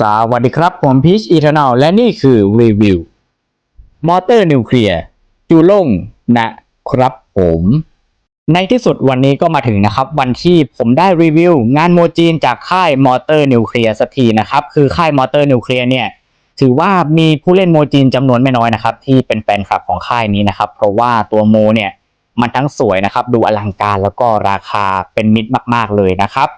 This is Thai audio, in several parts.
สวัสดีครับ ผมพีชอีเทอร์นลและนี่คือรีวิว มอเตอร์นิวเคลียร์จูล่งนะครับผม ในที่สุดวันนี้ก็มาถึงนะครับ วันที่ผมได้รีวิว งานโมจีนจากค่ายมอเตอร์นิวเคลียร์สักทีนะครับ คือค่ายมอเตอร์นิวเคลียร์เนี่ย ถือว่ามีผู้เล่นโมจีนจำนวนไม่น้อยนะครับ ที่เป็นแฟนคลับของค่ายนี้นะครับ เพราะว่าตัวโมเนี่ยมันทั้งสวยนะครับ ดูอลังการแล้วก็ราคาเป็นมิตรมาก ๆเลยนะครับ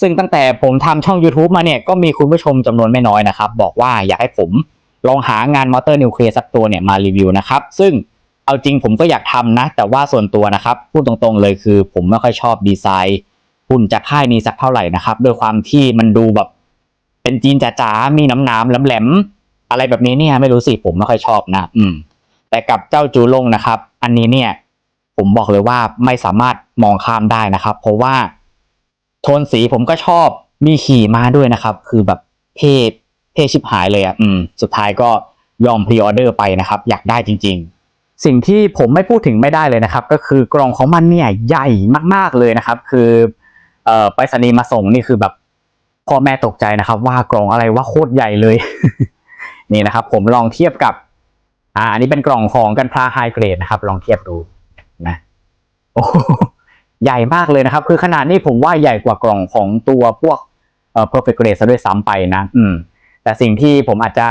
ซึ่งตั้งแต่ผมทำช่อง YouTube มาเนี่ยก็มีคุณผู้ชมจำนวนไม่น้อยนะครับ บอกว่าอยากให้ผมลองหางานมอเตอร์นิวเคลียร์สักตัวเนี่ยมารีวิวนะครับ ซึ่งเอาจริงผมก็อยากทำนะ แต่ว่าส่วนตัวนะครับพูดตรงๆเลยคือ ผมไม่ค่อยชอบดีไซน์หุ่นจากค่ายนี้สักเท่าไหร่นะครับด้วยความที่มันดูแบบ เป็นจีนจ๋าๆมีน้ำนามๆแหลมๆอะไรแบบนี้เนี่ยไม่รู้สิผมไม่ค่อยชอบนะ อืม แต่กับเจ้าจูลงนะครับ อันนี้เนี่ย ผมบอกเลยว่าไม่สามารถมองข้ามได้นะครับ เพราะว่า โทนสีผมก็ชอบมีขี่มาด้วยนะครับ คือแบบเท่เท่ชิบหายเลยอะอืม สุดท้ายก็ยอมพรีออเดอร์ไปนะครับ อยากได้จริง ๆ สิ่งที่ผมไม่พูดถึงไม่ได้เลยนะครับ ก็คือกล่องของมันเนี่ยใหญ่มากๆเลยนะครับ คือเอ่อไปรษณีย์มาส่งนี่คือแบบพ่อแม่ตกใจนะครับ ว่ากล่องอะไรว่าโคตรใหญ่เลย นี่นะครับ ผมลองเทียบกับ อ่าอันนี้เป็นกล่องของกันพลาไฮเกรดนะครับ ลองเทียบดูนะ โอ้ ใหญ่มากเลยนะครับ คือขนาดนี้ผมว่าใหญ่กว่ากล่องของตัวพวกเอ่อ perfect grade ซะด้วยซ้ำไปนะ อืม แต่สิ่งที่ผมอาจจะ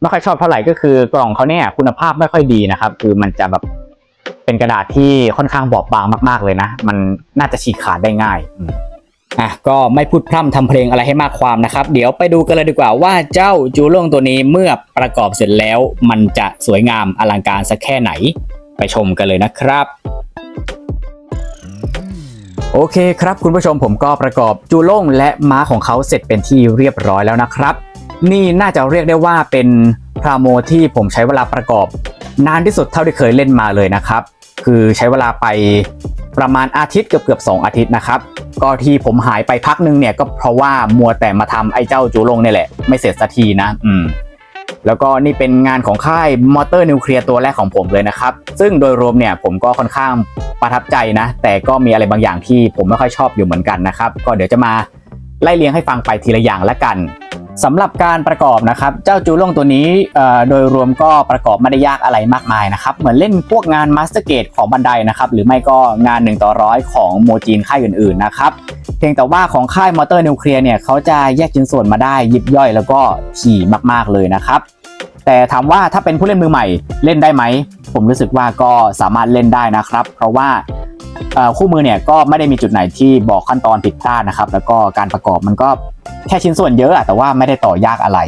ไม่ค่อยชอบเท่าไหร่ก็คือกล่องเขาเนี่ยคุณภาพไม่ค่อยดีนะครับ คือมันจะแบบเป็นกระดาษที่ค่อนข้างบอบบางมากๆเลยนะ มันน่าจะฉีกขาดได้ง่ายอะก็ไม่พูดพร่ำทำเพลงอะไรให้มากความนะครับ เดี๋ยวไปดูกันเลยดีกว่าว่าเจ้าจูโล่งตัวนี้เมื่อประกอบเสร็จแล้ว มันจะสวยงามอลังการสักแค่ไหน ไปชมกันเลยนะครับ โอเคครับคุณผู้ชมผมก็ประกอบจูโล่งและม้าของเขาเสร็จเป็นที่เรียบร้อยแล้วนะครับ นี่น่าจะเรียกได้ว่าเป็นพราโมที่ผมใช้เวลาประกอบ นานที่สุดเท่าที่เคยเล่นมาเลยนะครับ คือใช้เวลาไปประมาณอาทิตย์เกือบเกือบสองอาทิตย์นะครับ ก็ที่ผมหายไปพักนึงเนี่ยก็เพราะว่ามัวแต่มาทำไอ้เจ้าจูโล่งเนี่ยแหละไม่เสร็จสักทีนะ อืม แล้วก็นี่เป็นงานของค่ายมอเตอร์นิวเคลียร์ตัวแรกของผมเลยนะครับ ซึ่งโดยรวมเนี่ยผมก็ค่อนข้างประทับใจนะ แต่ก็มีอะไรบางอย่างที่ผมไม่ค่อยชอบอยู่เหมือนกันนะครับ ก็เดี๋ยวจะมาไล่เลียงให้ฟังไปทีละอย่างละกัน สำหรับการประกอบนะครับเจ้าจูล่งตัวนี้โดยรวมก็ประกอบไม่ได้ยากอะไรมากมายนะครับเหมือนเล่นพวกงานมาสเตอร์เกตของบันไดนะครับหรือไม่ก็งาน1ต่อร้อยของโมจีนค่ายอื่นๆนะครับเพียงแต่ว่าของค่ายมอเตอร์นิวเคลียร์เนี่ยเขาจะแยกชิ้นส่วนมาได้ยิบย่อยแล้วก็ถี่มากๆเลยนะครับแต่ถามว่าถ้าเป็นผู้เล่นมือใหม่เล่นได้ไหม ผมรู้สึกว่าก็สามารถเล่นได้นะครับ เพราะว่า คู่มือเนี่ยก็ไม่ได้มีจุดไหนที่บอกขั้นตอนผิดพลาดนะครับ แล้วก็การประกอบมันก็แค่ชิ้นส่วนเยอะอะแต่ว่าไม่ได้ต่อยากอะไร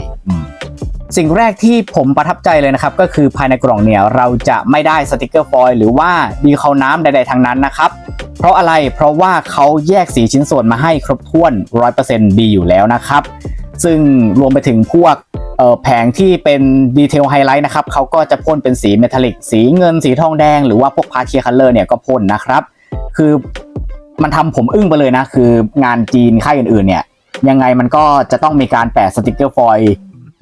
สิ่งแรกที่ผมประทับใจเลยนะครับ ก็คือภายในกล่องเนี่ยเราจะไม่ได้สติกเกอร์ฟอยล์หรือว่าดีเคาน้ำใดๆทั้งนั้นนะครับ เพราะอะไรเพราะว่าเขาแยกสีชิ้นส่วนมาให้ครบถ้วน 100%ดีอยู่แล้วนะครับ ซึ่งรวมไปถึงพวกแผงที่เป็นดีเทลไฮไลท์นะครับเขาก็จะพ่นเป็นสีเมทัลลิกสีเงินสีทองแดง หรือว่าพวกพาเทียคัลเลอร์เนี่ยก็พ่นนะครับ คือมันทำผมอึ้งไปเลยนะ คืองานจีนค่ายอื่นๆ เนี่ย ยังไงมันก็จะต้องมีการแปะสติกเกอร์ฟอยล์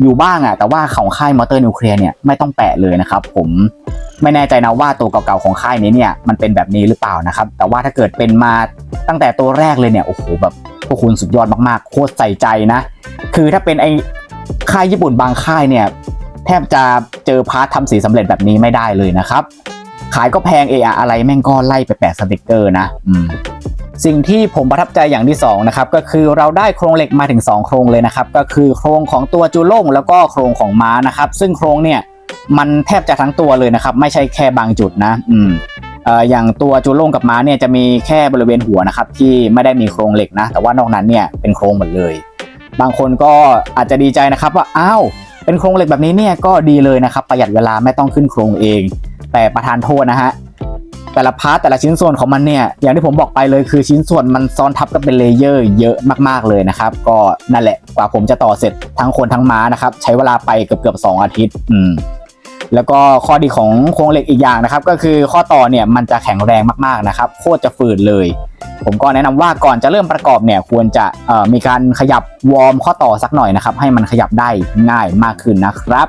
อยู่บ้างอะแต่ว่าของค่ายมอเตอร์นิวเคลียร์เนี่ยไม่ต้องแปะเลยนะครับผมไม่แน่ใจนะว่าตัวเก่าๆของค่ายนี้เนี่ยมันเป็นแบบนี้หรือเปล่านะครับ แต่ว่าถ้าเกิดเป็นมาตั้งแต่ตัวแรกเลยเนี่ยโอ้โหแบบพวกคุณสุดยอดมากๆ โคตรใส่ใจนะ คือถ้าเป็นไอ้ค่ายญี่ปุ่นบางค่ายเนี่ยแทบจะเจอพาร์ททำสีสำเร็จแบบนี้ไม่ได้เลยนะครับ ขายก็แพงเอะอะอะไรแม่งก็ไล่ไปแปะสติกเกอร์นะอืมสิ่งที่ผมประทับใจอย่างที่สองนะครับก็คือเราได้โครงเหล็กมาถึง 2 โครงเลยนะครับก็คือโครงของตัวจูโล่งแล้วก็โครงของม้านะครับ ซึ่งโครงเนี่ยมันแทบจะทั้งตัวเลยนะครับ ไม่ใช่แค่บางจุดนะอืมเอ่ออย่างตัวจูโล่งกับม้าเนี่ยจะมีแค่บริเวณหัวนะครับที่ไม่ได้มีโครงเหล็กนะ แต่ว่านอกนั้นเนี่ยเป็นโครงหมดเลย บางคนก็อาจจะดีใจนะครับว่าอ้าวเป็นโครงเหล็กแบบนี้เนี่ยก็ดีเลยนะครับประหยัดเวลาไม่ต้องขึ้นโครงเอง แต่ประธานโทษนะฮะแต่ละพาร์ทแต่ละชิ้นส่วนของมันเนี่ยอย่างที่ผมบอกไปเลยคือชิ้นส่วนมันซ้อนทับกันเป็นเลเยอร์เยอะมากๆเลยนะครับ ก็นั่นแหละกว่าผมจะต่อเสร็จทั้งคนทั้งม้านะครับใช้เวลาไปเกือบเกือบสองอาทิตย์อืมแล้วก็ข้อดีของโครงเหล็กอีกอย่างนะครับ ก็คือข้อต่อเนี่ยมันจะแข็งแรงมากๆนะครับ โคตรจะฝืดเลย ผมก็แนะนำว่าก่อนจะเริ่มประกอบเนี่ยควรจะมีการขยับวอร์มข้อต่อสักหน่อยนะครับ ให้มันขยับได้ง่ายมากขึ้นนะครับ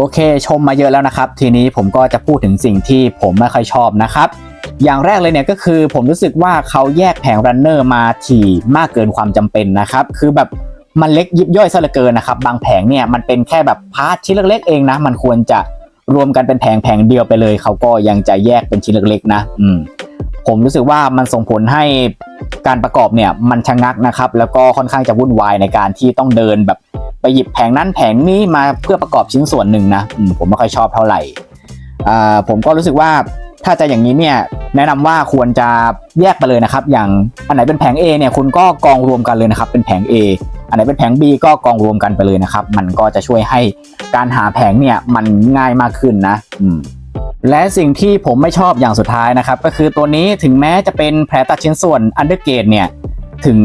โอเค ชมมาเยอะแล้วนะครับ ทีนี้ผมก็จะพูดถึงสิ่งที่ผมไม่ค่อยชอบนะครับอย่างแรกเลยเนี่ยก็คือผมรู้สึกว่าเขาแยกแผงรันเนอร์มาถี่มากเกินความจำเป็นนะครับ คือแบบมันเล็กยิบย่อยซะเหลือเกินนะครับ บางแผงเนี่ยมันเป็นแค่แบบพาร์ทชิ้นเล็กๆเองนะ มันควรจะรวมกันเป็นแผงแผงเดียวไปเลย เขาก็ยังจะแยกเป็นชิ้นเล็กๆนะ อืม ผมรู้สึกว่ามันส่งผลให้การประกอบเนี่ยมันชะงักนะครับ แล้วก็ค่อนข้างจะวุ่นวายในการที่ต้องเดินแบบ ไปหยิบแผงนั้นแผงนี้มาเพื่อประกอบชิ้นส่วนหนึ่งนะมผมไม่ค่อยชอบเท่าไหร่ผมก็รู้สึกว่าถ้าจะอย่างนี้เนี่ยแนะนำว่าควรจะแยกไปเลยนะครับ อย่างอันไหนเป็นแผง A เนี่ยคุณก็กองรวมกันเลยนะครับ เป็นแผง A อันไหนเป็นแผง B ก็กองรวมกันไปเลยนะครับ มันก็จะช่วยให้การหาแผงเนี่ยมันง่ายมากขึ้นนะและสิ่งที่ผมไม่ชอบอย่างสุดท้ายนะครับ ก็คือตัวนี้ถึงแม้จะเป็นแผลตัดชิ้นส่วนอันเดอร์เกตเนี่ย ถึง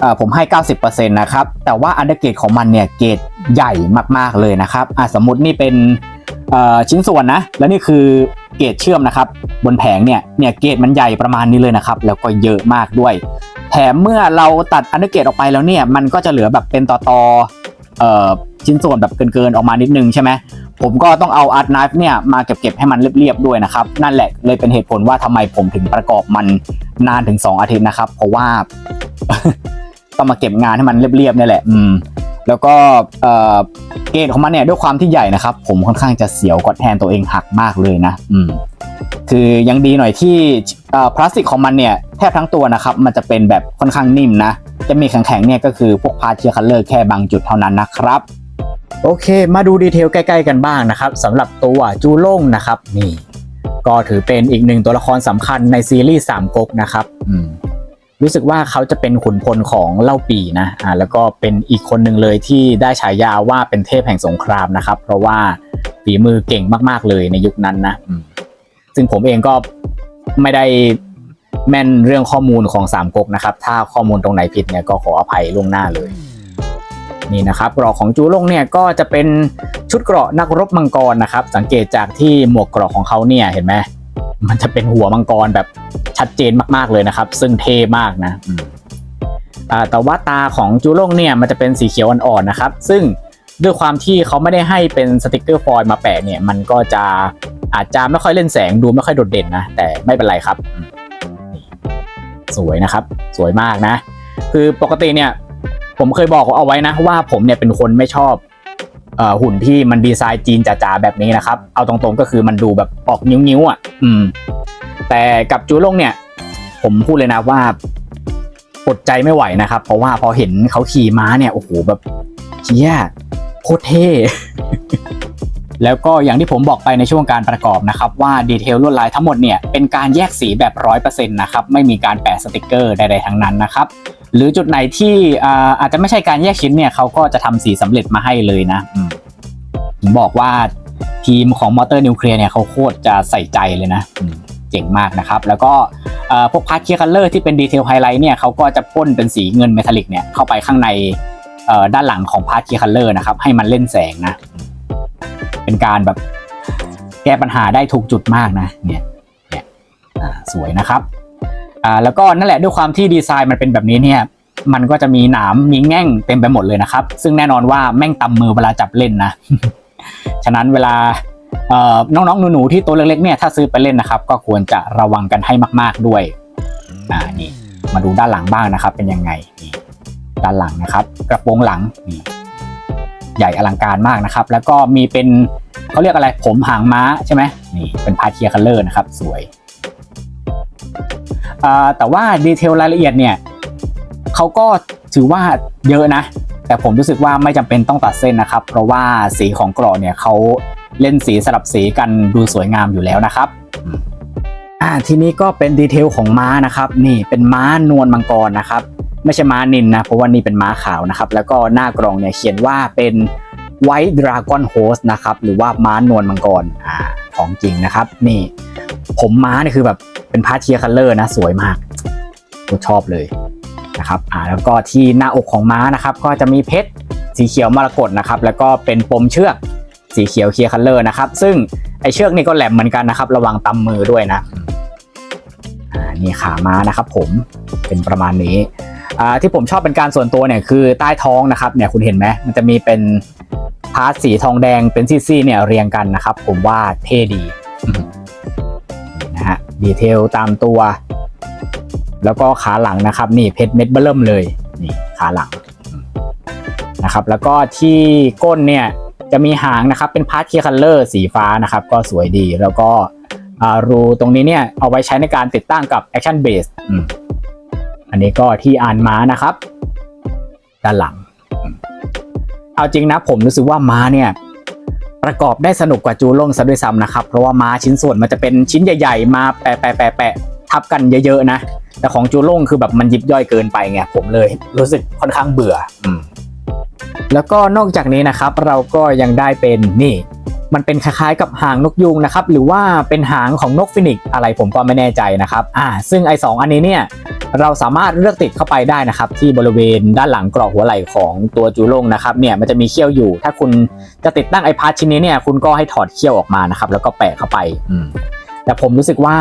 เอ่อผมให้ 90%นะครับ แต่ว่าอันเดอร์เกตของมันเนี่ยเกรดใหญ่มากๆเลยนะครับสมมตินี่เป็นชิ้นส่วนนะ แล้วนี่คือเกรดเชื่อมนะครับ บนแผงเนี่ย เนี่ยเกรดมันใหญ่ประมาณนี้เลยนะครับ แล้วก็เยอะมากด้วย แถมเมื่อเราตัดอันเดอร์เกตออกไปแล้วเนี่ย มันก็จะเหลือแบบเป็นต่อต่ออชิ้นส่วนแบบเกินๆออกมานิดนึงใช่ไหมผมก็ต้องเอาอาร์ตไนฟ์เนี่ยมาเก็บๆให้มันเรียบๆด้วยนะครับ นั่นแหละเลยเป็นเหตุผลว่าทำไมผมถึงประกอบมันนานถึง 2 อาทิตย์นะครับ เพราะว่า ต้องมาเก็บงานให้มันเรียบๆนี่แหละ อืม แล้วก็เอ่อเกรดของมันเนี่ยด้วยความที่ใหญ่นะครับ ผมค่อนข้างจะเสียวกดแทนตัวเองหักมากเลยนะ อืม คือยังดีหน่อยที่เอ่อพลาสติกของมันเนี่ยแทบทั้งตัวนะครับ มันจะเป็นแบบค่อนข้างนิ่มนะ จะมีแข็งๆเนี่ยก็คือพวกพาร์ทเชียร์คัลเลอร์แค่บางจุดเท่านั้นนะครับ โอเค มาดูดีเทลใกล้ๆกันบ้างนะครับสำหรับตัวจูโล่งนะครับ นี่ ก็ถือเป็นอีกหนึ่งตัวละครสำคัญในซีรีส์สามก๊กนะครับ อืม รู้สึกว่าเขาจะเป็นขุนพลของเล่าปีนะอ่าแล้วก็เป็นอีกคนหนึ่งเลยที่ได้ฉายาว่าเป็นเทพแห่งสงครามนะครับ เพราะว่าฝีมือเก่งมาก ๆเลยในยุคนั้นนะซึ่งผมเองก็ไม่ได้แม่นเรื่องข้อมูลของสามก๊กนะครับ ถ้าข้อมูลตรงไหนผิดเนี่ยก็ขออภัยล่วงหน้าเลย นี่นะครับเกราะของจูลงเนี่ยก็จะเป็นชุดเกราะนักรบมังกรนะครับ สังเกตจากที่หมวกเกราะของเขาเนี่ยเห็นไหม มันจะเป็นหัวมังกรแบบชัดเจนมากๆเลยนะครับ ซึ่งเท่มากนะแต่ว่าตาของจูลงเนี่ยมันจะเป็นสีเขียวอ่อนๆนะครับ ซึ่งด้วยความที่เขาไม่ได้ให้เป็นสติกเกอร์ฟอยล์มาแปะเนี่ย มันก็จะอาจจะไม่ค่อยเล่นแสงดูไม่ค่อยโดดเด่นนะ แต่ไม่เป็นไรครับ สวยนะครับ สวยมากนะ คือปกติเนี่ย ผมเคยบอกเอาไว้นะว่าผมเนี่ยเป็นคนไม่ชอบ หุ่นที่มันดีไซน์จีนจ๋าๆแบบนี้นะครับ เอาตรงๆก็คือมันดูแบบออกนิ้วๆอะ อืม แต่กับจูลงเนี่ย ผมพูดเลยนะว่าอดใจไม่ไหวนะครับ เพราะว่าพอเห็นเขาขี่ม้าเนี่ยโอ้โหแบบเชี่ยโคตรเท่แล้วก็อย่างที่ผมบอกไปในช่วงการประกอบนะครับ ว่าดีเทลลวดลายทั้งหมดเนี่ยเป็นการแยกสีแบบร้อยเปอร์เซ็นต์นะครับ ไม่มีการแปะสติกเกอร์ใดๆทั้งนั้นนะครับ หรือจุดไหนที่อาจจะไม่ใช่การแยกชิ้นเนี่ยเขาก็จะทำสีสำเร็จมาให้เลยนะผมบอกว่าทีมของมอเตอร์นิวเคลียร์เนี่ยเขาโคตรจะใส่ใจเลยนะเจ๋งมากนะครับ แล้วก็พวกพาร์ทเคียร์คัลเลอร์ที่เป็นดีเทลไฮไลท์เนี่ยเขาก็จะพ่นเป็นสีเงินเมทัลลิกเนี่ยเข้าไปข้างในด้านหลังของพาร์ทเคียร์คัลเลอร์นะครับ ให้มันเล่นแสงนะ เป็นการแบบแก้ปัญหาได้ถูกจุดมากนะ เนี่ยเนี่ยสวยนะครับ อ่าแล้วก็นั่นแหละด้วยความที่ดีไซน์มันเป็นแบบนี้เนี่ยมันก็จะมีหนามมีแง่งเต็มไปหมดเลยนะครับ ซึ่งแน่นอนว่าแม่งตำมือเวลาจับเล่นนะ ฉะนั้นเวลาเอ่อน้องๆหนูๆที่ตัวเล็กๆเนี่ยถ้าซื้อไปเล่นนะครับ ก็ควรจะระวังกันให้มากๆด้วยอ่านี่มาดูด้านหลังบ้างนะครับ เป็นยังไงนี่ด้านหลังนะครับ กระโปรงหลังนี่ใหญ่อลังการมากนะครับ แล้วก็มีเป็นเขาเรียกอะไรผมหางม้าใช่ไหมนี่เป็นพาเทียคัลเลอร์นะครับ สวย แต่ว่าดีเทลรายละเอียดเนี่ยเขาก็ถือว่าเยอะนะ แต่ผมรู้สึกว่าไม่จำเป็นต้องตัดเส้นนะครับ เพราะว่าสีของกรอบเนี่ยเขาเล่นสีสลับสีกันดูสวยงามอยู่แล้วนะครับอ่าทีนี้ก็เป็นดีเทลของม้านะครับ นี่เป็นม้านวลมังกรนะครับ ไม่ใช่ม้านินนะเพราะว่านี่เป็นม้าขาวนะครับ แล้วก็หน้ากรองเนี่ยเขียนว่าเป็น White Dragon Host นะครับ หรือว่าม้านวลมังกรอ่าของจริงนะครับ นี่ ผมม้านี่คือแบบเป็นพาเทียคัลเลอร์นะสวยมากผมชอบเลยนะครับอ่าแล้วก็ที่หน้าอกของม้านะครับ ก็จะมีเพชรสีเขียวมรกตนะครับ แล้วก็เป็นปมเชือกสีเขียวเคียร์คัลเลอร์นะครับ ซึ่งไอเชือกนี่ก็แหลมเหมือนกันนะครับ ระวังตำมือด้วยนะอ่านี่ขาม้านะครับ ผมเป็นประมาณนี้อ่าที่ผมชอบเป็นการส่วนตัวเนี่ยคือใต้ท้องนะครับเนี่ยคุณเห็นไหมมันจะมีเป็น พาร์ทสีทองแดงเป็นซี่ๆเนี่ยเรียงกันนะครับ ผมว่าเท่ดีนะฮะดีเทลตามตัว แล้วก็ขาหลังนะครับ นี่เพชรเม็ดเบิ่มเลยนี่ขาหลังนะครับ แล้วก็ที่ก้นเนี่ยจะมีหางนะครับ เป็นพาร์ทเคคัลเลอร์สีฟ้านะครับ ก็สวยดีแล้วก็รูตรงนี้เนี่ยเอาไว้ใช้ในการติดตั้งกับ Action Base อันนี้ก็ที่อ่านม้านะครับ ด้านหลัง เอาจริงนะผมรู้สึกว่าม้าเนี่ยประกอบได้สนุกกว่าจูโล่งซะด้วยซ้ำนะครับ เพราะว่าม้าชิ้นส่วนมันจะเป็นชิ้นใหญ่ ๆ มาแปะแปะแปะแปะทับกันเยอะๆนะ แต่ของจูโล่งคือแบบมันยิบย่อยเกินไปไงผมเลย รู้สึกค่อนข้างเบื่อ อืมแล้วก็นอกจากนี้นะครับ เราก็ยังได้เป็นนี่ มันเป็นคล้ายๆกับหางนกยูงนะครับหรือว่าเป็นหางของนกฟินิกอะไรผมก็ไม่แน่ใจนะครับอ่าซึ่งไอสองอันนี้เนี่ยเราสามารถเลือกติดเข้าไปได้นะครับ ที่บริเวณด้านหลังกรอกหัวไหล่ของตัวจูโล่งนะครับเนี่ยมันจะมีเขี้ยวอยู่ ถ้าคุณจะติดตั้งไอพาร์ทชิ้นนี้เนี่ยคุณก็ให้ถอดเขี้ยวออกมานะครับแล้วก็แปะเข้าไปอืมแต่ผมรู้สึกว่า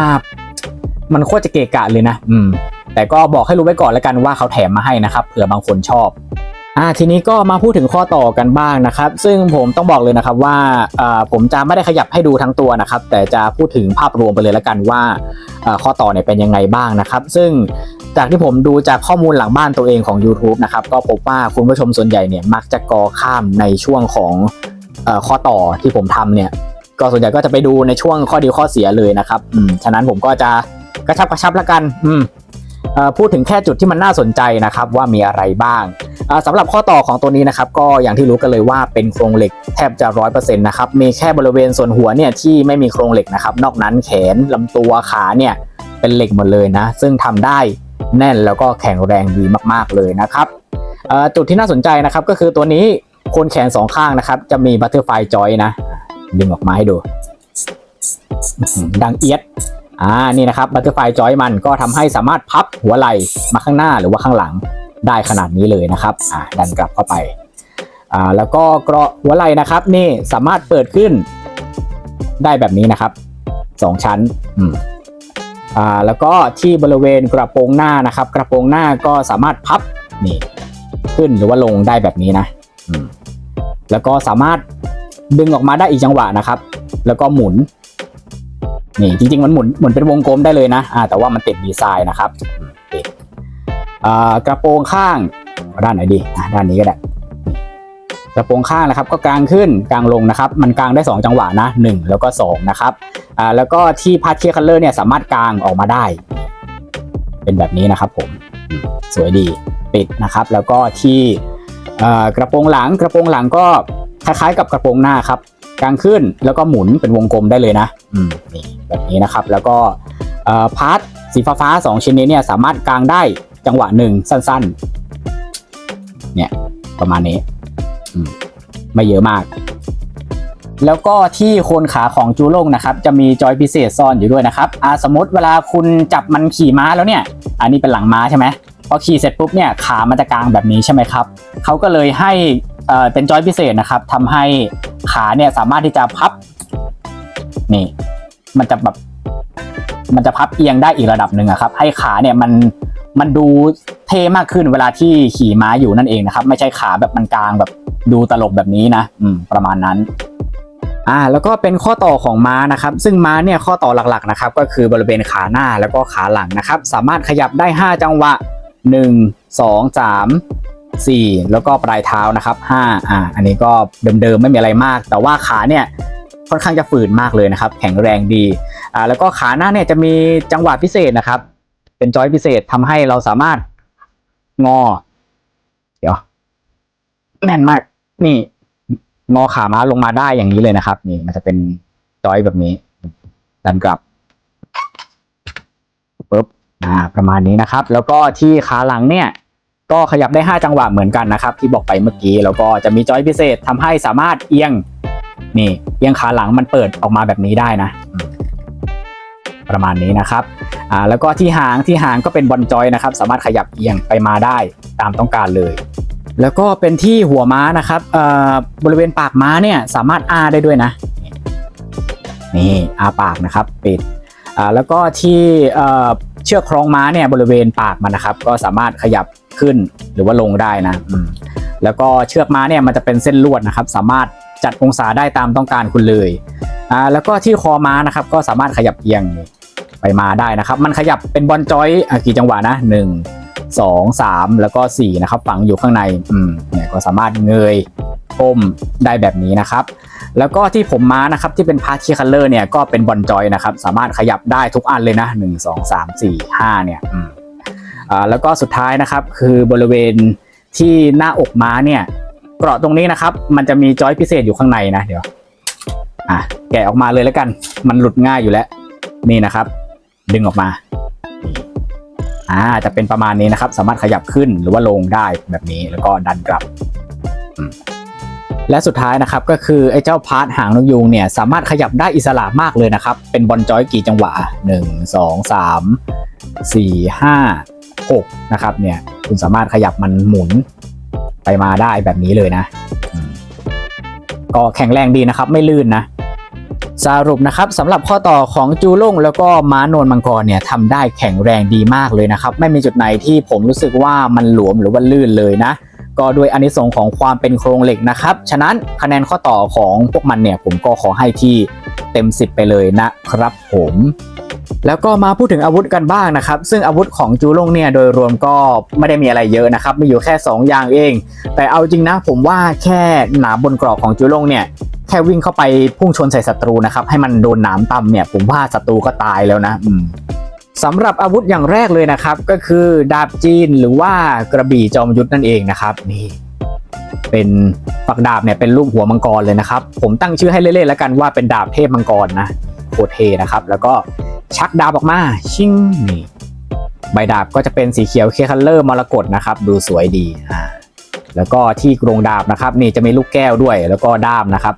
มันโคตรจะเกะกะเลยนะ อืม แต่ก็บอกให้รู้ไว้ก่อนแล้วกันว่าเขาแถมมาให้นะครับ เผื่อบางคนชอบ อ่าทีนี้ก็มาพูดถึงข้อต่อกันบ้างนะครับ ซึ่งผมต้องบอกเลยนะครับว่าผมจะไม่ได้ขยับให้ดูทั้งตัวนะครับ แต่จะพูดถึงภาพรวมไปเลยล้วกันว่าข้อต่อเนี่ยเป็นยังไงบ้างนะครับ ซึ่งจากที่ผมดูจากข้อมูลหลังบ้านตัวเองของ YouTube นะครับก็พบว่าคุณผู้ชมส่วนใหญ่เนี่ยมักจะกอข้ามในช่วงของอข้อต่อที่ผมทำเนี่ย ก็ส่วนใหญ่ก็จะไปดูในช่วงข้อดีข้อเสียเลยนะครับอืมฉะนั้นผมก็จะกระชับกระชับละกันอืมพูดถึงแค่จุดที่มันน่าสนใจนะครับว่ามีอะไรบ้าง สำหรับข้อต่อของตัวนี้นะครับก็อย่างที่รู้กันเลยว่าเป็นโครงเหล็กแทบจะร้อยเปอร์เซ็นต์นะครับมีแค่บริเวณส่วนหัวเนี่ยที่ไม่มีโครงเหล็กนะครับนอกนั้นแขนลำตัวขาเนี่ยเป็นเหล็กหมดเลยนะ ซึ่งทำได้แน่นแล้วก็แข็งแรงดีมากๆเลยนะครับจุดที่น่าสนใจนะครับก็คือตัวนี้โคนแขนสองข้างนะครับจะมีบัตเตอร์ไฟจอยนะ ดึงออกมาให้ดู ดังเอียดอ่านี่นะครับบัตเตอร์ไฟจอยมันก็ทำให้สามารถพับหัวไหล่มาข้างหน้าหรือว่าข้างหลัง ได้ขนาดนี้เลยนะครับอ่าดันกลับเข้าไปอ่าแล้วก็เกราะหัวไหล่นะครับนี่สามารถเปิดขึ้นได้แบบนี้นะครับสองชั้นอืมอ่าแล้วก็ที่บริเวณกระโปรงหน้านะครับ กระโปรงหน้าก็สามารถพับนี่ขึ้นหรือว่าลงได้แบบนี้นะอืมแล้วก็สามารถดึงออกมาได้อีกจังหวะนะครับ แล้วก็หมุนนี่จริงๆมันหมุนหมุนเป็นวงกลมได้เลยนะอ่าแต่ว่ามันติดดีไซน์นะครับติด กระโปรงข้างด้านไหนดีด้านนี้ก็ได้กระโปรงข้างนะครับก็กางขึ้นกางลงนะครับ มันกางได้ 2 จังหวะนะ 1 แล้วก็ 2 นะครับอ่าแล้วก็ที่พาร์ทเคคัลเลอร์เนี่ยสามารถกางออกมาได้ เป็นแบบนี้นะครับผมสวยดีปิดนะครับ แล้วก็ที่กระโปรงหลังกระโปรงหลังก็คล้ายๆ กับกระโปรงหน้าครับกางขึ้นแล้วก็หมุนเป็นวงกลมได้เลยนะอืมนี่แบบนี้นะครับ แล้วก็พาร์ทสีฟ้าๆสองชิ้นนี้เนี่ยสามารถกางได้ จังหวะหนึ่งสั้นๆ เนี่ยประมาณนี้มไม่เยอะมาก แล้วก็ที่โคนขาของจูโล่งนะครับ จะมีจอยพิเศษซ่อนอยู่ด้วยนะครับอาสมมติเวลาคุณจับมันขี่ม้าแล้วเนี่ย อันนี้เป็นหลังม้าใช่ไหมพอขี่เสร็จปุ๊บเนี่ยขามันจะกางแบบนี้ใช่ไหมครับเขาก็เลยให้เอ่อเป็นจอยพิเศษนะครับทำให้ขาเนี่ยสามารถที่จะพับนี่มันจะแบบมันจะพับเอียงได้อีกระดับหนึ่งอะครับ ให้ขาเนี่ยมัน มันดูเท่มากขึ้นเวลาที่ขี่ม้าอยู่นั่นเองนะครับ ไม่ใช่ขาแบบมันกลางแบบดูตลกแบบนี้นะอืมประมาณนั้นอ่าแล้วก็เป็นข้อต่อของม้านะครับ ซึ่งม้าเนี่ยข้อต่อหลักๆนะครับก็คือบริเวณขาหน้าแล้วก็ขาหลังนะครับ สามารถขยับได้ 5 จังหวะ 1 2 3 4 แล้วก็ปลายเท้านะครับ5อ่าอันนี้ก็เดิมๆไม่มีอะไรมาก แต่ว่าขาเนี่ยค่อนข้างจะฝืนมากเลยนะครับ แข็งแรงดีอ่าแล้วก็ขาหน้าเนี่ยจะมีจังหวะพิเศษนะครับ เป็นจอยพิเศษทำให้เราสามารถงอ เดี๋ยวแน่นมาก นี่ งอขาม้าลงมาได้อย่างนี้เลยนะครับ นี่มันจะเป็นจอยแบบนี้ดันกลับปุ๊บอ่าประมาณนี้นะครับ แล้วก็ที่ขาหลังเนี่ย ก็ขยับได้ 5 จังหวะเหมือนกันนะครับ ที่บอกไปเมื่อกี้แล้วก็จะมีจอยพิเศษทำให้สามารถเอียงนี่เอียงขาหลังมันเปิดออกมาแบบนี้ได้นะ ประมาณนี้นะครับอ่าแล้วก็ที่หางที่หางก็เป็นบอลจอยนะครับ สามารถขยับเอียงไปมาได้ตามต้องการเลย แล้วก็เป็นที่หัวม้านะครับเอ่อบริเวณปากม้าเนี่ยสามารถอ้าได้ด้วยนะ นี่อ้าปากนะครับปิดอ่าแล้วก็ที่เอ่อเชือกคล้องม้าเนี่ยบริเวณปากมันนะครับ ก็สามารถขยับขึ้นหรือว่าลงได้นะอืมแล้วก็เชือกม้าเนี่ยมันจะเป็นเส้นลวดนะครับ สามารถ จัดองศาได้ตามต้องการคุณเลยอ่าแล้วก็ที่คอม้านะครับก็สามารถขยับเอียงไปมาได้นะครับ มันขยับเป็นบอลจอยกี่จังหวะนะหนึ่ง2 3 แล้วก็ 4 นะครับ ฝังอยู่ข้างในอืมเนี่ยก็สามารถเงยก้มได้แบบนี้นะครับ แล้วก็ที่ผมม้านะครับที่เป็นพาร์ทคีคัลเลอร์เนี่ยก็เป็นบอลจอยนะครับสามารถขยับได้ทุกอันเลยนะ 1 2 3 4 5 เนี่ยอืมอ่าแล้วก็สุดท้ายนะครับคือบริเวณที่หน้าอกม้าเนี่ย กราะตรงนี้นะครับ มันจะมีจอยพิเศษอยู่ข้างในนะเดี๋ยว อะแกะออกมาเลยแล้วกัน มันหลุดง่ายอยู่แล้ว นี่นะครับ ดึงออกมา อ่า จะเป็นประมาณนี้นะครับ สามารถขยับขึ้นหรือว่าลงได้แบบนี้แล้วก็ดันกลับ และสุดท้ายนะครับก็คือไอ้เจ้าพาร์ทหางนกยูงเนี่ยสามารถขยับได้อิสระมากเลยนะครับ เป็นบอลจอยกี่จังหวะ 1 2 3 4 5 6 นะครับเนี่ยคุณสามารถขยับมันหมุน ไปมาได้แบบนี้เลยนะ ก็แข็งแรงดีนะครับ ไม่ลื่นนะ สรุปนะครับสำหรับข้อต่อของจูล่งแล้วก็ม้าโนนมังกรเนี่ยทำได้แข็งแรงดีมากเลยนะครับ ไม่มีจุดไหนที่ผมรู้สึกว่ามันหลวมหรือว่าลื่นเลยนะก็ด้วยอานิสงส์ของความเป็นโครงเหล็กนะครับ ฉะนั้นคะแนนข้อต่อของพวกมันเนี่ย ผมก็ขอให้ที่เต็ม 10 ไปเลยนะครับผม แล้วก็มาพูดถึงอาวุธกันบ้างนะครับ ซึ่งอาวุธของจูลงเนี่ยโดยรวมก็ไม่ได้มีอะไรเยอะนะครับมีอยู่แค่ 2 อย่างเอง แต่เอาจริงนะผมว่าแค่หนามบนกรอบของจูลงเนี่ยแค่วิ่งเข้าไปพุ่งชนใส่ศัตรูนะครับให้มันโดนหนามตำเนี่ยผมว่าศัตรูก็ตายแล้วนะอืมสำหรับอาวุธอย่างแรกเลยนะครับ ก็คือดาบจีนหรือว่ากระบี่จอมยุทธนั่นเองนะครับนี่เป็นฝักดาบเนี่ยเป็นรูปหัวมังกรเลยนะครับ ผมตั้งชื่อให้เล่นๆแล้วกันว่าเป็นดาบเทพมังกรนะโคตรเทนะครับ แล้วก็ ชักดาบออกมา ชิ่งนี่ใบดาบก็จะเป็นสีเขียวเคคัลเลอร์มรกตนะครับ ดูสวยดีอ่าแล้วก็ที่กรงดาบนะครับ นี่จะมีลูกแก้วด้วย แล้วก็ด้ามนะครับ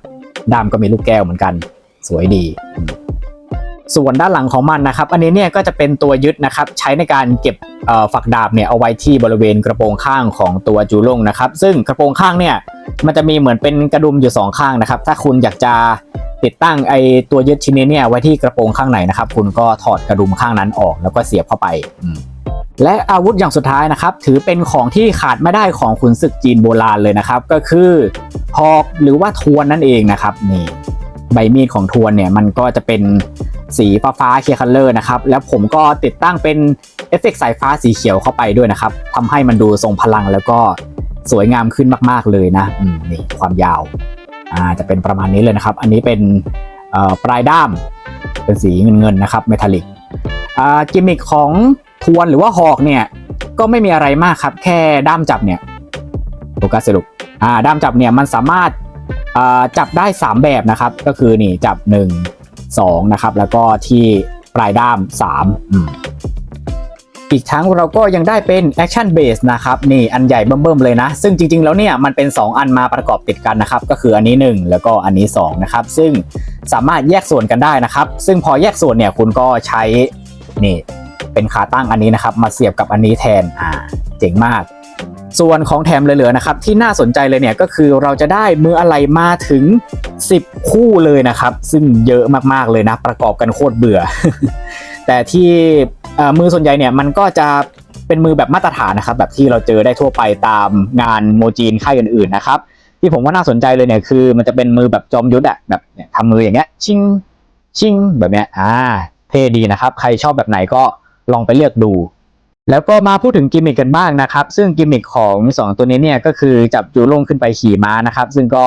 ด้ามก็มีลูกแก้วเหมือนกัน สวยดี ส่วนด้านหลังของมันนะครับ อันนี้เนี่ยก็จะเป็นตัวยึดนะครับ ใช้ในการเก็บฝักดาบเนี่ยเอาไว้ที่บริเวณกระโปรงข้างของตัวจูลงนะครับ ซึ่งกระโปรงข้างเนี่ยมันจะมีเหมือนเป็นกระดุมอยู่สองข้างนะครับ ถ้าคุณอยากจะ ติดตั้งไอตัวยึดชิ้นนี้เนี่ยไว้ที่กระโปรงข้างไหนนะครับคุณก็ถอดกระดุมข้างนั้นออกแล้วก็เสียบเข้าไปและอาวุธอย่างสุดท้ายนะครับ ถือเป็นของที่ขาดไม่ได้ของขุนศึกจีนโบราณเลยนะครับ ก็คือหอกหรือว่าทวนนั่นเองนะครับนี่ใบมีดของทวนเนี่ยมันก็จะเป็นสีฟ้าฟ้าเคคัลเลอร์นะครับ แล้วผมก็ติดตั้งเป็นเอฟเฟกต์สายฟ้าสีเขียวเข้าไปด้วยนะครับทำให้มันดูทรงพลังแล้วก็สวยงามขึ้นมาก ๆ เลยนะนี่ความยาว อ่าจะเป็นประมาณนี้เลยนะครับ อันนี้เป็นปลายด้ามเป็นสีเงินๆนะครับเมทัลลิกกิมมิคของทวนหรือว่าหอกเนี่ยก็ไม่มีอะไรมากครับ แค่ด้ามจับเนี่ยโฟกัสสรุปอ่าด้ามจับเนี่ยมันสามารถจับได้ 3 แบบนะครับ ก็คือนี่จับ 1 2 นะครับ แล้วก็ที่ปลายด้าม3อืม อีกทั้งเราก็ยังได้เป็น Action Base นะครับนี่อันใหญ่เบิ่มๆเลยนะ ซึ่งจริงๆแล้วเนี่ยมันเป็น 2 อันมาประกอบติดกันนะครับก็คืออันนี้ 1 แล้วก็อันนี้2นะครับซึ่งสามารถแยกส่วนกันได้นะครับ ซึ่งพอแยกส่วนเนี่ยคุณก็ใช้นี่เป็นขาตั้งอันนี้นะครับมาเสียบกับอันนี้แทนอ่าเจ๋งมาก ส่วนของแถมเหลือๆนะครับที่น่าสนใจเลยเนี่ยก็คือเราจะได้มืออะไรมาถึง 10 คู่เลยนะครับ ซึ่งเยอะมากๆเลยนะ ประกอบกันโคตรเบื่อ แต่ที่มือส่วนใหญ่เนี่ยมันก็จะเป็นมือแบบมาตรฐานนะครับ แบบที่เราเจอได้ทั่วไปตามงานโมจีนค่ายอื่นๆนะครับ ที่ผมว่าน่าสนใจเลยเนี่ยคือ มันจะเป็นมือแบบจอมยุทธอะแบบทำมืออย่างเงี้ยชิงชิงแบบเนี้ยอ่าเท่ดีนะครับ ใครชอบแบบไหนก็ลองไปเลือกดู แล้วก็มาพูดถึงกิมมิคกันบ้างนะครับ ซึ่งกิมมิคของ 2 ตัวนี้เนี่ยก็คือจับจูลงขึ้นไปขี่ม้านะครับ ซึ่งก็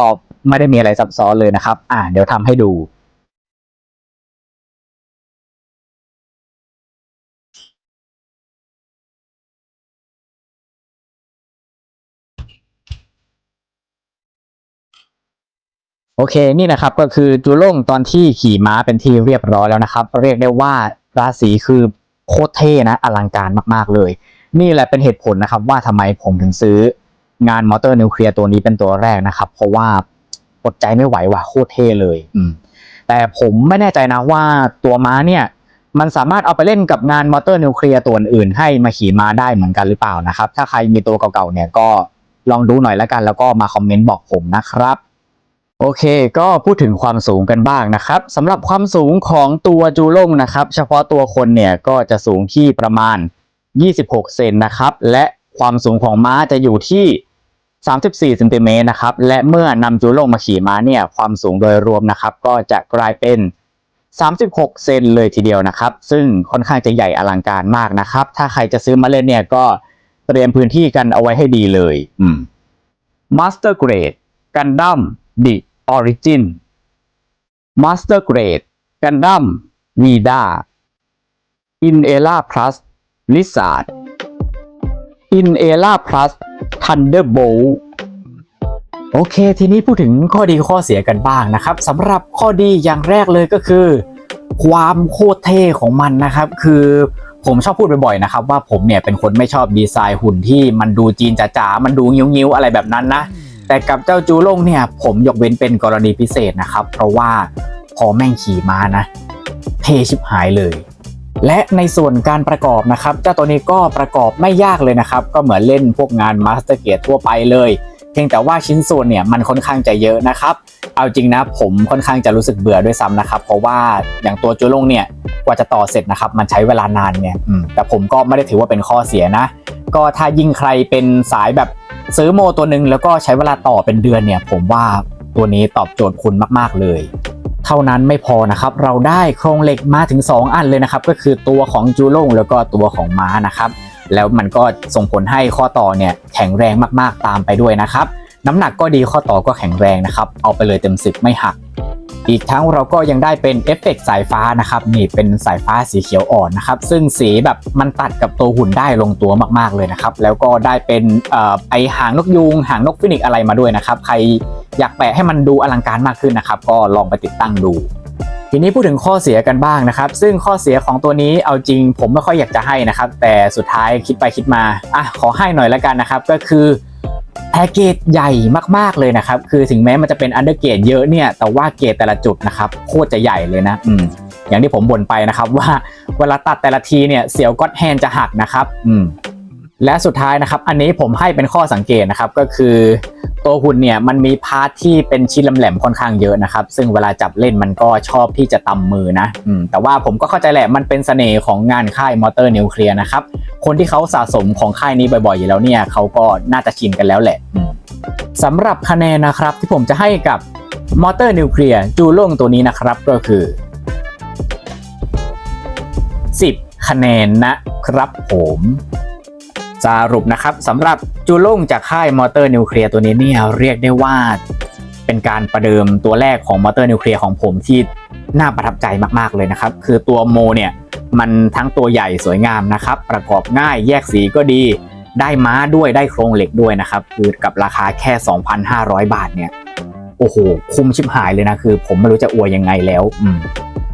ไม่ได้มีอะไรซับซ้อนเลยนะครับ อ่าเดี๋ยวทำให้ดู โอเคนี่นะครับก็คือจูล่งตอนที่ขี่ม้าเป็นที่เรียบร้อยแล้วนะครับ เรียกได้ว่าราศีคือโคตรเท่นะอลังการมากๆเลย นี่แหละเป็นเหตุผลนะครับว่าทำไมผมถึงซื้องานมอเตอร์นิวเคลียร์ตัวนี้เป็นตัวแรกนะครับ เพราะว่าอดใจไม่ไหวว่ะโคตรเท่เลย อืมแต่ผมไม่แน่ใจนะว่าตัวม้าเนี่ยมันสามารถเอาไปเล่นกับงานมอเตอร์นิวเคลียร์ตัวอื่นให้มาขี่ม้าได้เหมือนกันหรือเปล่านะครับ ถ้าใครมีตัวเก่าๆเนี่ยก็ลองดูหน่อยแล้วกัน แล้วก็มาคอมเมนต์บอกผมนะครับ โอเค ก็พูดถึงความสูงกันบ้างนะครับสำหรับความสูงของตัวจูล่งนะครับ เฉพาะตัวคนเนี่ยก็จะสูงที่ประมาณ 26 เซนนะครับ และความสูงของม้าจะอยู่ที่ 34เซนติเมตรนะครับ และเมื่อนำจูล่งมาขี่ม้าเนี่ยความสูงโดยรวมนะครับ ก็จะกลายเป็น 36 เซนเลยทีเดียวนะครับ ซึ่งค่อนข้างจะใหญ่อลังการมากนะครับ ถ้าใครจะซื้อมาเล่นเนี่ยก็เตรียมพื้นที่กันเอาไว้ให้ดีเลย อืม Master Grade Gundam The Origin Master Grade Gundam Vida Inela Plus Lizard In Ella Plus Thunderbolt โอเค ทีนี้พูดถึงข้อดีข้อเสียกันบ้างนะครับสำหรับข้อดีอย่างแรกเลยก็คือ ความโคตรเท่ของมันนะครับ คือผมชอบพูดบ่อยๆนะครับว่าผมเนี่ยเป็นคนไม่ชอบดีไซน์หุ่นที่มันดูจีนจ๋าๆมันดูงิ้วๆอะไรแบบนั้นนะ แต่กับเจ้าจูลงเนี่ย ผมยกเว้นเป็นกรณีพิเศษนะครับ เพราะว่าพอแม่งขี่มานะ เทชิบหายเลย และในส่วนการประกอบนะครับ เจ้าตัวนี้ก็ประกอบไม่ยากเลยนะครับ ก็เหมือนเล่นพวกงานมาสเตอร์เกตทั่วไปเลย เพียงแต่ว่าชิ้นส่วนเนี่ยมันค่อนข้างจะเยอะนะครับ เอาจริงนะผมค่อนข้างจะรู้สึกเบื่อด้วยซ้ำนะครับ เพราะว่าอย่างตัวจูลงเนี่ยกว่าจะต่อเสร็จนะครับมันใช้เวลานานไงอืมแต่ผมก็ไม่ได้ถือว่าเป็นข้อเสียนะ ก็ถ้ายิ่งใครเป็นสายแบบซื้อโมตัวหนึ่งแล้วก็ใช้เวลาต่อเป็นเดือนเนี่ย ผมว่าตัวนี้ตอบโจทย์คุณมาก ๆ เลยเท่านั้นไม่พอนะครับ เราได้โครงเหล็กมาถึง 2 อันเลยนะครับ ก็คือตัวของจูลงแล้วก็ตัวของม้านะครับ แล้วมันก็ส่งผลให้ข้อต่อเนี่ยแข็งแรงมากๆตามไปด้วยนะครับ น้ำหนักก็ดีข้อต่อก็แข็งแรงนะครับ เอาไปเลยเต็มสิบไม่หัก อีกทั้งเราก็ยังได้เป็นเอฟเฟกต์สายฟ้านะครับนี่เป็นสายฟ้าสีเขียวอ่อนนะครับ ซึ่งสีแบบมันตัดกับตัวหุ่นได้ลงตัวมากๆเลยนะครับ แล้วก็ได้เป็นออไอหางนกยูงหางนกฟินิกอะไรมาด้วยนะครับ ใครอยากแปะให้มันดูอลังการมากขึ้นนะครับ ก็ลองไปติดตั้งดู ทีนี้พูดถึงข้อเสียกันบ้างนะครับ ซึ่งข้อเสียของตัวนี้เอาจริง ผมไม่ค่อยอยากจะให้นะครับ แต่สุดท้ายคิดไปคิดมาอะขอให้หน่อยละกันนะครับ ก็คือแพ็กเกจใหญ่มากๆเลยนะครับ คือถึงแม้มันจะเป็นอันเดอร์เกรดเยอะเนี่ย แต่ว่าเกรดแต่ละจุดนะครับโคตรจะใหญ่เลยนะอืมอย่างที่ผมบ่นไปนะครับว่าเวลาตัดแต่ละทีเนี่ยเสียวก็อตแฮนจะหักนะครับอืม และสุดท้ายนะครับอันนี้ผมให้เป็นข้อสังเกตนะครับก็คือ ตัวหุ่นเนี่ยมันมีพาร์ทที่เป็นชิ้นแหลมๆค่อนข้างเยอะนะครับ ซึ่งเวลาจับเล่นมันก็ชอบที่จะตำมือนะอืมแต่ว่าผมก็เข้าใจแหละมันเป็นเสน่ห์ของงานค่ายมอเตอร์นิวเคลียร์นะครับ คนที่เขาสะสมของค่ายนี้บ่อยๆอยู่แล้วเนี่ยเขาก็น่าจะชินกันแล้วแหละสำหรับคะแนนนะครับที่ผมจะให้กับมอเตอร์นิวเคลียร์จูโล่งตัวนี้นะครับก็คือ 10 คะแนนนะครับผม สรุปนะครับสำหรับจูโล่งจากค่ายมอเตอร์นิวเคลียร์ตัวนี้เนี่ยเรียกได้ว่าเป็นการประเดิมตัวแรกของมอเตอร์นิวเคลียร์ของผมที่น่าประทับใจมากๆเลยนะครับ คือตัวโมเนี่ยมันทั้งตัวใหญ่สวยงามนะครับ ประกอบง่ายแยกสีก็ดี ได้ม้าด้วยได้โครงเหล็กด้วยนะครับ คือกับราคาแค่ 2,500 บาทเนี่ย โอ้โหคุ้มชิบหายเลยนะคือ ผมไม่รู้จะอวยยังไงแล้วอืม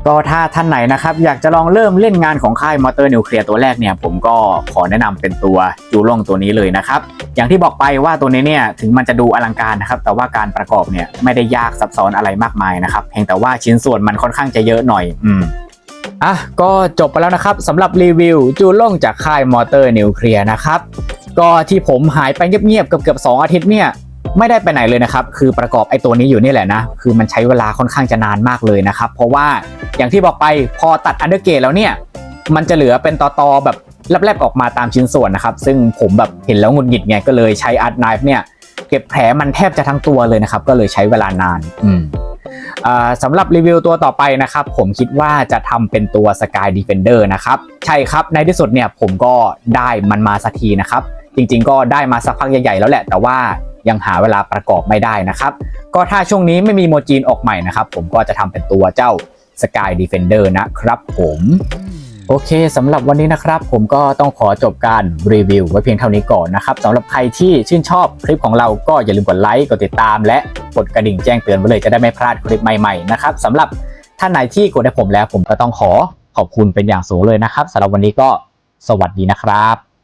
ก็ถ้าท่านไหนนะครับ อยากจะลองเริ่มเล่นงานของค่ายมอเตอร์นิวเคลียร์ตัวแรกเนี่ย ผมก็ขอแนะนำเป็นตัวจูล่งตัวนี้เลยนะครับ อย่างที่บอกไปว่าตัวนี้เนี่ยถึงมันจะดูอลังการนะครับ แต่ว่าการประกอบเนี่ยไม่ได้ยากซับซ้อนอะไรมากมายนะครับเพียงแต่ว่าชิ้นส่วนมันค่อนข้างจะเยอะหน่อย อืมอะก็จบไปแล้วนะครับสำหรับรีวิวจูล่งจากค่ายมอเตอร์นิวเคลียร์นะครับก็ที่ผมหายไปเงียบๆเกือบเกือบๆสองอาทิตย์เนี่ย ไม่ได้ไปไหนเลยนะครับ คือประกอบไอ้ตัวนี้อยู่นี่แหละนะ คือมันใช้เวลาค่อนข้างจะนานมากเลยนะครับ เพราะว่าอย่างที่บอกไปพอตัดอันเดอร์เกตแล้วเนี่ย มันจะเหลือเป็นตอตอๆแบบแลบๆออกมาตามชิ้นส่วนนะครับ ซึ่งผมแบบเห็นแล้วงุดหงิดไงก็เลยใช้อาร์ตไนฟ์เนี่ยเก็บแผลมันแทบจะทั้งตัวเลยนะครับ ก็เลยใช้เวลานานอืมสำหรับรีวิวตัวต่อไปนะครับ ผมคิดว่าจะทำเป็นตัว Sky Defender นะครับ ใช่ครับในที่สุดเนี่ยผมก็ได้มันมาสักทีนะครับ จริงๆ ก็ได้มาสักพักใหญ่ๆแล้วแหละ แต่ว่า ยังหาเวลาประกอบไม่ได้นะครับ ก็ถ้าช่วงนี้ไม่มีโมจีนออกใหม่นะครับ ผมก็จะทำเป็นตัวเจ้า Sky Defender นะครับผมโอเคสำหรับวันนี้นะครับ ผมก็ต้องขอจบการรีวิวไว้เพียงเท่านี้ก่อนนะครับสำหรับใครที่ชื่นชอบคลิปของเราก็อย่าลืมกดไลค์กดติดตาม และกดกระดิ่งแจ้งเตือนไว้เลยจะได้ไม่พลาดคลิปใหม่ๆนะครับสำหรับท่านไหนที่กดให้ผมแล้ว ผมก็ต้องขอขอบคุณเป็นอย่างสูงเลยนะครับสำหรับวันนี้ก็สวัสดีนะครับ